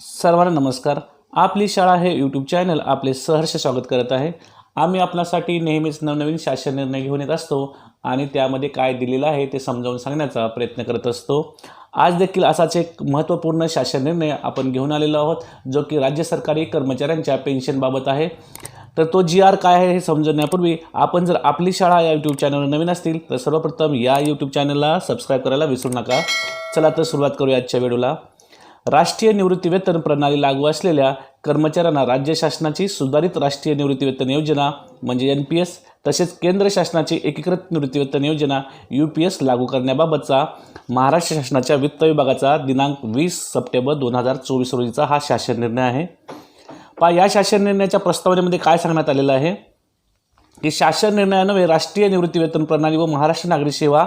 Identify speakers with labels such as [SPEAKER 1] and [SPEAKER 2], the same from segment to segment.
[SPEAKER 1] सर्वांना नमस्कार. आपली शाळा हे यूट्यूब चॅनल आपले सहर्ष स्वागत करत आहे. आम्ही आपणासाठी नेहमीच नवनवीन शासन निर्णय घेऊन येत असतो आणि त्यामध्ये काय दिलेलं आहे ते समजावून सांगण्याचा प्रयत्न करत असतो. आज देखील असाच एक महत्त्वपूर्ण शासन निर्णय आपण घेऊन आलेलो आहोत जो की राज्य सरकारी कर्मचाऱ्यांच्या पेन्शनबाबत आहे. तर तो जी आर काय आहे हे समजण्यापूर्वी आपण जर आपली शाळा या यूट्यूब चॅनलवर नवीन असतील तर सर्वप्रथम या यूट्यूब चॅनलला सबस्क्राईब करायला विसरू नका. चला तर सुरुवात करूया आजच्या व्हिडिओला राष्ट्रीय निवृत्तीवेतन प्रणाली लागू असलेल्या कर्मचाऱ्यांना राज्य शासनाची सुधारित राष्ट्रीय निवृत्तीवेतन योजना म्हणजे एन पी एस तसेच केंद्र शासनाची एकीकृत निवृत्तीवेतन योजना यू पी एस लागू करण्याबाबतचा महाराष्ट्र शासनाच्या वित्त विभागाचा दिनांक वीस सप्टेंबर दोन हजार चोवीस रोजीचा हा शासन निर्णय आहे. पा या शासन निर्णयाच्या प्रस्तावनेमध्ये काय सांगण्यात आलेलं आहे? की शासन निर्णयान्वये राष्ट्रीय निवृत्तीवेतन प्रणाली व महाराष्ट्र नागरी सेवा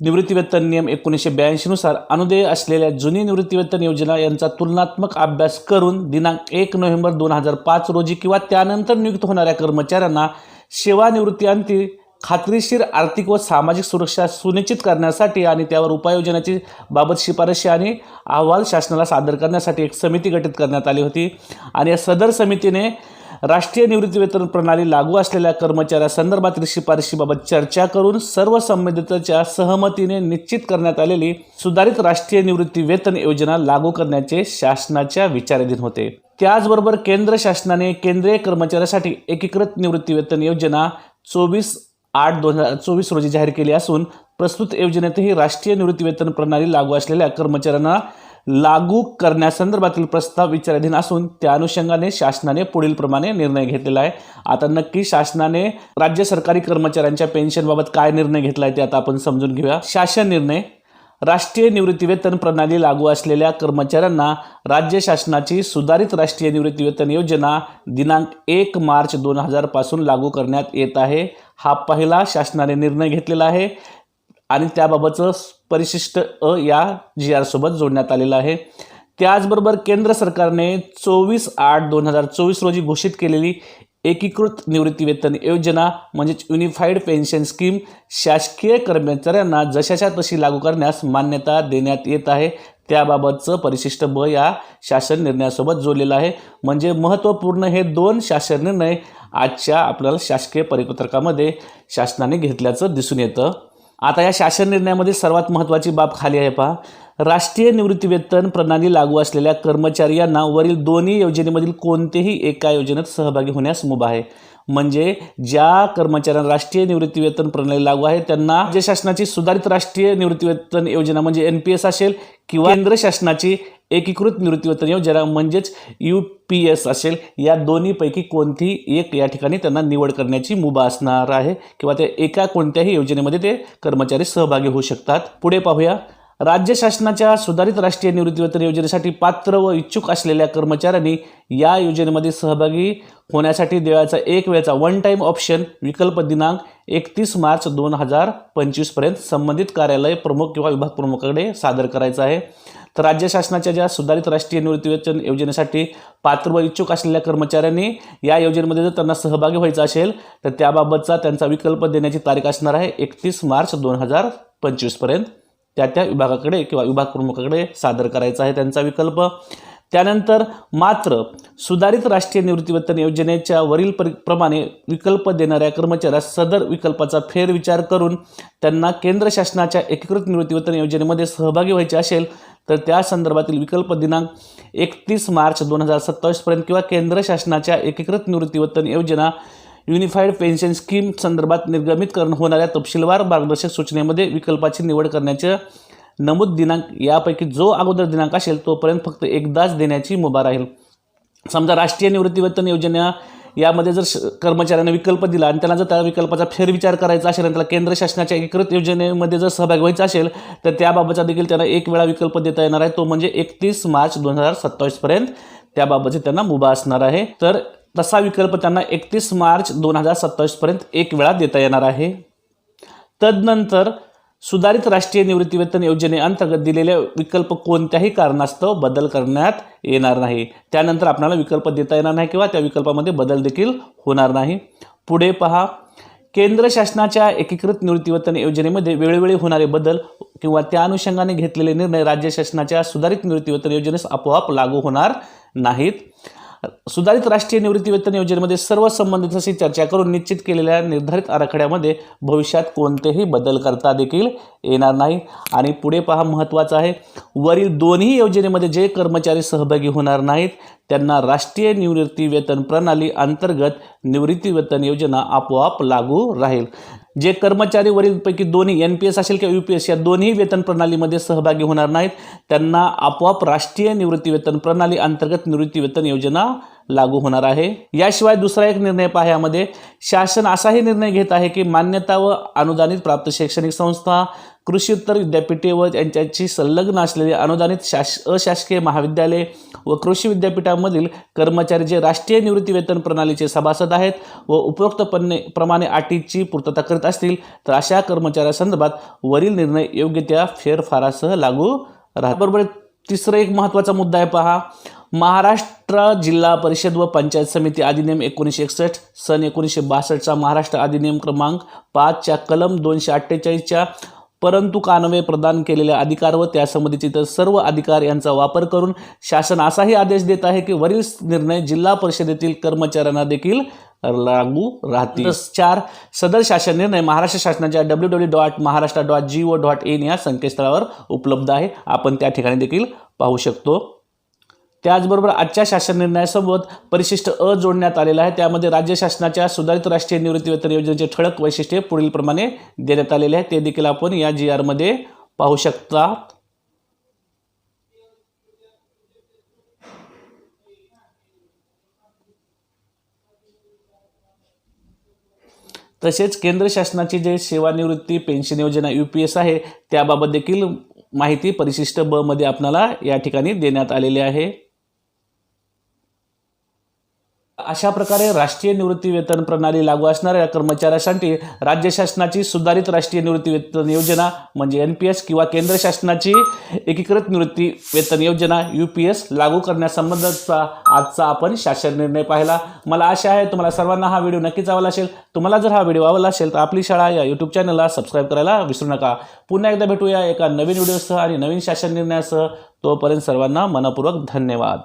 [SPEAKER 1] निवृत्तीवेतन नियम एकोणीसशे ब्याऐंशीनुसार अनुदेय असलेल्या जुनी निवृत्तीवेतन योजना यांचा तुलनात्मक अभ्यास करून दिनांक एक नोव्हेंबर दोन हजार पाच रोजी किंवा त्यानंतर नियुक्त होणाऱ्या कर्मचाऱ्यांना सेवानिवृत्तीअंती खात्रीशीर आर्थिक व सामाजिक सुरक्षा सुनिश्चित करण्यासाठी आणि त्यावर उपाययोजनाची बाबत शिफारशी आणि अहवाल शासनाला सादर करण्यासाठी एक समिती गठीत करण्यात आली होती. आणि या सदर समितीने राष्ट्रीय निवृत्तीवेतन प्रणाली लागू असलेल्या कर्मचाऱ्यासंदर्भातील शिफारशीबाबत चर्चा करून सर्व संबंधितांच्या सहमतीने निश्चित करण्यात आलेली सुधारित राष्ट्रीय निवृत्तीवेतन योजना लागू करण्याचे शासनाच्या विचाराधीन होते. त्याचबरोबर केंद्र शासनाने केंद्रीय कर्मचाऱ्यासाठी एकीकृत निवृत्तीवेतन योजना चोवीस आठ दोन हजार चोवीस रोजी जाहीर केली असून प्रस्तुत योजनेतही राष्ट्रीय निवृत्तीवेतन प्रणाली लागू असलेल्या कर्मचाऱ्यांना लागू करण्यासंदर्भातील प्रस्ताव विचाराधीन असून त्या अनुषंगाने शासनाने पुढील प्रमाणे निर्णय घेतलेला आहे. आता नक्की शासनाने राज्य सरकारी कर्मचाऱ्यांच्या पेन्शनबाबत काय निर्णय घेतला आहे ते आता आपण समजून घेऊया. शासन निर्णय. राष्ट्रीय निवृत्तीवेतन प्रणाली लागू असलेल्या कर्मचाऱ्यांना राज्य शासनाची सुधारित राष्ट्रीय निवृत्तीवेतन योजना दिनांक एक मार्च दोन हजारपासून लागू करण्यात येत आहे. हा पहिला शासनाने निर्णय घेतलेला आहे. आणि त्याबाबतचं परिशिष्ट अ या जी आरसोबत जोडण्यात आलेलं आहे. त्याचबरोबर केंद्र सरकारने चोवीस आठ दोन हजार चोवीस रोजी घोषित केलेली एकीकृत निवृत्तीवेतन योजना म्हणजेच युनिफाईड पेन्शन स्कीम शासकीय कर्मचाऱ्यांना जशाच्या तशी लागू करण्यास मान्यता देण्यात येत आहे. त्याबाबतचं परिशिष्ट ब या शासन निर्णयासोबत जोडलेलं आहे. म्हणजे महत्त्वपूर्ण हे दोन शासन निर्णय आजच्या आपल्याला शासकीय परिपत्रकामध्ये शासनाने घेतल्याचं दिसून येतं. आता या शासन निर्णयामध्ये सर्वात महत्त्वाची बाब खाली आहे पहा. राष्ट्रीय निवृत्तीवेतन प्रणाली लागू असलेल्या कर्मचारी यांना वरील दोन्ही योजनेमधील कोणतेही एका योजनेत सहभागी होण्यास मुभा आहे. म्हणजे ज्या कर्मचाऱ्यांना राष्ट्रीय निवृत्तीवेतन प्रणाली लागू आहे त्यांना राज्य शासनाची सुधारित राष्ट्रीय निवृत्तीवेतन योजना म्हणजे एन पी एस असेल किंवा केंद्र शासनाची एकीकृत निवृत्तीवेतन योजना म्हणजेच यू पी एस असेल. या दोन्हीपैकी कोणतीही एक या ठिकाणी त्यांना निवड करण्याची मुभा असणार आहे किंवा त्या एका कोणत्याही योजनेमध्ये ते कर्मचारी सहभागी होऊ शकतात. पुढे पाहूया. राज्य शासनाच्या सुधारित राष्ट्रीय निवृत्तीवेतन योजनेसाठी पात्र व इच्छुक असलेल्या कर्मचाऱ्यांनी या योजनेमध्ये सहभागी होण्यासाठी देवाचा एक वेळचा वन टाईम ऑप्शन विकल्प दिनांक एकतीस मार्च दोन हजार पंचवीसपर्यंत संबंधित कार्यालय प्रमुख किंवा विभाग प्रमुखाकडे सादर करायचा आहे. तर राज्य शासनाच्या ज्या सुधारित राष्ट्रीय निवृत्तीवेतन योजनेसाठी पात्र व इच्छुक असलेल्या कर्मचाऱ्यांनी या योजनेमध्ये जर त्यांना सहभागी व्हायचं असेल तर त्याबाबतचा त्यांचा विकल्प देण्याची तारीख असणार आहे एकतीस मार्च दोन हजार पंचवीसपर्यंत त्या त्या विभागाकडे किंवा विभाग प्रमुखाकडे सादर करायचा आहे त्यांचा विकल्प. त्यानंतर मात्र सुधारित राष्ट्रीय निवृत्तीवेतन योजनेच्या वरील परि प्रमाणे विकल्प देणाऱ्या कर्मचाऱ्यास सदर विकल्पाचा फेरविचार करून त्यांना केंद्र शासनाच्या एकीकृत निवृत्तीवेतन योजनेमध्ये सहभागी व्हायचे असेल तर त्या संदर्भातील विकल्प दिनांक एकतीस मार्च दोन हजार सत्तावीसपर्यंत किंवा केंद्र शासनाच्या एकीकृत निवृत्तीवेतन योजना युनिफाईड पेन्शन स्कीम संदर्भात निर्गमित करण होणाऱ्या तपशीलवार मार्गदर्शक सूचनेमध्ये विकल्पाची निवड करण्याचे नमूद दिनांक यापैकी जो अगोदर दिनांक असेल तोपर्यंत फक्त एकदाच देण्याची मुभा राहील. समजा राष्ट्रीय निवृत्तीवेतन योजना यामध्ये जर श- कर्मचाऱ्यांना विकल्प दिला आणि त्यांना जर त्या विकल्पाचा फेरविचार करायचा असेल आणि त्याला केंद्र शासनाच्या एकीकृत योजनेमध्ये जर सहभाग व्हायचा असेल तर त्याबाबतचा देखील त्यांना एक वेळा विकल्प देता येणार आहे. तो म्हणजे एकतीस मार्च दोन हजार सत्तावीसपर्यंत त्याबाबतचे त्यांना मुभा असणार आहे. तर तसा विकल्प त्यांना एकतीस मार्च दोन हजार सत्तावीसपर्यंत एक वेळा देता येणार आहे. तदनंतर सुधारित राष्ट्रीय निवृत्तीवेतन योजनेअंतर्गत दिलेले विकल्प कोणत्याही कारणास्तव बदल करण्यात येणार नाही. त्यानंतर आपल्याला विकल्प देता येणार नाही किंवा त्या विकल्पामध्ये बदल देखील होणार नाही. पुढे पहा. केंद्र शासनाच्या एकीकृत निवृत्तीवेतन योजनेमध्ये वेळोवेळी होणारे बदल किंवा त्या अनुषंगाने घेतलेले निर्णय राज्य शासनाच्या सुधारित निवृत्तीवेतन योजनेस आपोआप लागू होणार नाहीत. सुधारित राष्ट्रीय निवृत्तीवेतन योजनेमध्ये सर्व संबंधितांशी चर्चा करून निश्चित केलेल्या निर्धारित आराखड्यामध्ये भविष्यात कोणतेही बदल करता देखील येणार नाही. आणि पुढे पहा महत्त्वाचं आहे. वरील दोन्ही योजनेमध्ये जे कर्मचारी सहभागी होणार नाहीत त्यांना राष्ट्रीय निवृत्ती वेतन प्रणाली अंतर्गत निवृत्ती वेतन योजना आपोआप लागू राहील. जे कर्मचारी वरीलपैकी दोन्ही एन पी एस असेल किंवा यू पी एस या दोन्ही वेतन प्रणालीमध्ये सहभागी होणार नाहीत. त्यांना आपोआप राष्ट्रीय निवृत्ती वेतन प्रणाली अंतर्गत निवृत्ती वेतन योजना लागू होणार आहे. याशिवाय दुसरा एक निर्णय पहा यामध्ये शासन असाही निर्णय घेत आहे की मान्यता व अनुदानित प्राप्त शैक्षणिक संस्था कृषी उत्तर विद्यापीठे व यांच्याशी संलग्न असलेले अनुदानित शास अशासकीय महाविद्यालय व कृषी विद्यापीठामधील कर्मचारी जे राष्ट्रीय निवृत्ती वेतन प्रणालीचे सभासद आहेत व उपरोक्तपणे प्रमाणे अटीची पूर्तता करीत असतील तर अशा कर्मचाऱ्यासंदर्भात वरील निर्णय योग्य त्या फेरफारासह लागू राहत बरोबर तिसरा एक महत्त्वाचा मुद्दा आहे पहा महाराष्ट्र जिल्हा परिषद व पंचायत समिती अधिनियम एकोणीसशे एकसष्ट सन एकोणीसशे बासष्टचा महाराष्ट्र अधिनियम क्रमांक पाचच्या कलम दोनशे अठ्ठेचाळीसच्या परंतु कानवे प्रदान केलेल्या अधिकार व त्यासंबंधीचे इतर सर्व अधिकार यांचा वापर करून शासन असाही आदेश देत आहे की वरील निर्णय जिल्हा परिषदेतील कर्मचाऱ्यांना देखील लागू राहतील. चार सदर शासन निर्णय महाराष्ट्र शासनाच्या W W dot Maharashtra dot G O dot in या संकेतस्थळावर उपलब्ध आहे. आपण त्या ठिकाणी देखील पाहू शकतो. त्याचबरोबर आजच्या शासन निर्णयासोबत परिशिष्ट अ जोडण्यात आलेला आहे. त्यामध्ये राज्य शासनाच्या सुधारित राष्ट्रीय निवृत्तीवेतन योजनेचे ठळक वैशिष्ट्ये पुढीलप्रमाणे देण्यात आलेले आहे ते देखील आपण या जी आरमध्ये पाहू शकता. तसेच केंद्र शासनाची जे सेवानिवृत्ती पेन्शन योजना यू पी एस आहे त्याबाबत देखील माहिती परिशिष्ट ब मध्ये आपणाला या ठिकाणी देण्यात आलेली आहे. अशा प्रकारे राष्ट्रीय निवृत्ती वेतन प्रणाली लागू असणाऱ्या कर्मचाऱ्यासाठी राज्य शासनाची सुधारित राष्ट्रीय निवृत्ती वेतन योजना म्हणजे एन पी एस किंवा केंद्र शासनाची एकीकृत निवृत्ती वेतन योजना यू पी एस लागू करण्यासंबंधाचा आजचा आपण शासन निर्णय पाहिला. मला आशा आहे तुम्हाला सर्वांना हा व्हिडिओ नक्कीच आवडला असेल. तुम्हाला जर हा व्हिडिओ आवडला असेल तर आपली शाळा या यूट्यूब चॅनलला सबस्क्राईब करायला विसरू नका. पुन्हा एकदा भेटूया एका नवीन व्हिडिओसह आणि नवीन शासन निर्णयासह. तोपर्यंत सर्वांना मनपूर्वक धन्यवाद.